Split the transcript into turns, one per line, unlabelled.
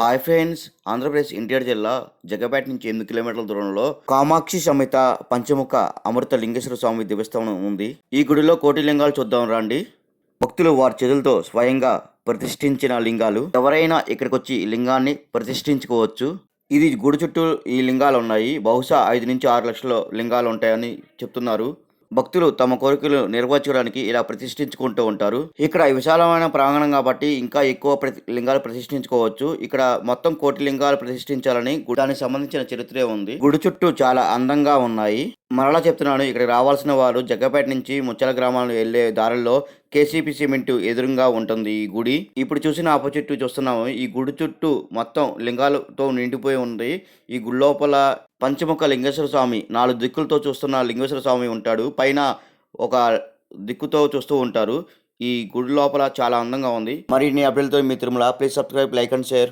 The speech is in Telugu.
హాయ్ ఫ్రెండ్స్ ఆంధ్రప్రదేశ్ ఇంటియర్ జిల్లా జగపేట నుంచి ఎనిమిది కిలోమీటర్ల దూరంలో కామాక్షి సమేత పంచముఖ అమృత లింగేశ్వర స్వామి దేవస్థానం ఉంది. ఈ గుడిలో కోటి లింగాలు చూద్దాం రండి. భక్తులు వారి చేతులతో స్వయంగా ప్రతిష్ఠించిన లింగాలు. ఎవరైనా ఇక్కడికి వచ్చి లింగాన్ని ప్రతిష్ఠించుకోవచ్చు. ఇది గుడి చుట్టూ ఈ లింగాలు ఉన్నాయి. బహుశా ఐదు నుంచి ఆరు లక్షల లింగాలు ఉంటాయని చెప్తున్నారు. భక్తులు తమ కోరికలు నెరవేర్చడానికి ఇలా ప్రతిష్ఠించుకుంటూ ఉంటారు. ఇక్కడ విశాలమైన ప్రాంగణం కాబట్టి ఇంకా ఎక్కువ ప్రతి లింగాలు ప్రతిష్ఠించుకోవచ్చు. ఇక్కడ మొత్తం కోటి లింగాలు ప్రతిష్ఠించాలని దానికి సంబంధించిన చరిత్రే ఉంది. గుడి చుట్టూ చాలా అందంగా ఉన్నాయి. మరలా చెప్తున్నాను ఇక్కడ రావాల్సిన వారు జగ్గపేట నుంచి ముచ్చల గ్రామాలను వెళ్ళే దారిలో కేసీపీ సిమెంట్ ఎదురుగా ఉంటుంది ఈ గుడి. ఇప్పుడు చూసిన ఆపోజిట్ చూస్తున్నాము. ఈ గుడి చుట్టూ మొత్తం లింగాలతో నిండిపోయి ఉంది. ఈ గుడి లోపల పంచముఖ లింగేశ్వర స్వామి నాలుగు దిక్కులతో చూస్తున్న లింగేశ్వర స్వామి ఉంటాడు. పైన ఒక దిక్కుతో చూస్తూ ఉంటారు. ఈ గుడి లోపల చాలా అందంగా ఉంది. మరిన్ని అప్డేట్లతో మీ Tirumala. Please subscribe like and share